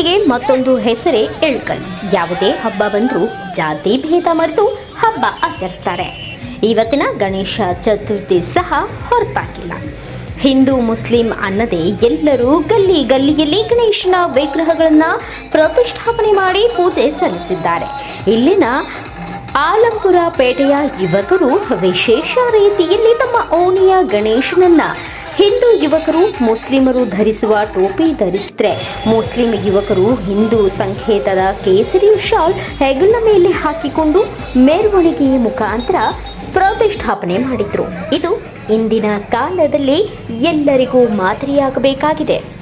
ಭಾವೈಕ್ಯತೆಗೆ ಮತ್ತೊಂದು ಹೆಸರೇ ಎಳ್ಕಲ್. ಯಾವುದೇ ಹಬ್ಬ ಬಂದರೂ ಜಾತಿ ಭೇದ ಮರೆತು ಹಬ್ಬ ಆಚರಿಸ್ತಾರೆ. ಇವತ್ತಿನ ಗಣೇಶ ಚತುರ್ಥಿ ಸಹ ಹೊರತಾಗಿಲ್ಲ. ಹಿಂದೂ, ಮುಸ್ಲಿಂ ಅನ್ನದೇ ಎಲ್ಲರೂ ಗಲ್ಲಿ ಗಲ್ಲಿಯಲ್ಲಿ ಗಣೇಶನ ವಿಗ್ರಹಗಳನ್ನು ಪ್ರತಿಷ್ಠಾಪನೆ ಮಾಡಿ ಪೂಜೆ ಸಲ್ಲಿಸಿದ್ದಾರೆ. ಇಲ್ಲಿನ ಆಲಂಪುರ ಪೇಟೆಯ ಯುವಕರು ವಿಶೇಷ ರೀತಿಯಲ್ಲಿ ತಮ್ಮ ಓಣಿಯ ಗಣೇಶನನ್ನ ಹಿಂದೂ ಯುವಕರು, ಮುಸ್ಲಿಮರು ಧರಿಸುವ ಟೋಪಿ ಧರಿಸಿದ್ರೆ ಮುಸ್ಲಿಂ ಯುವಕರು ಹಿಂದೂ ಸಂಕೇತದ ಕೇಸರಿ ಶಾಲ್ ಹೆಗಲ ಮೇಲೆ ಹಾಕಿಕೊಂಡು ಮೆರವಣಿಗೆ ಮುಖಾಂತರ ಪ್ರತಿಷ್ಠಾಪನೆ ಮಾಡಿದ್ರು. ಇದು ಇಂದಿನ ಕಾಲದಲ್ಲಿ ಎಲ್ಲರಿಗೂ ಮಾದರಿಯಾಗಬೇಕಾಗಿದೆ.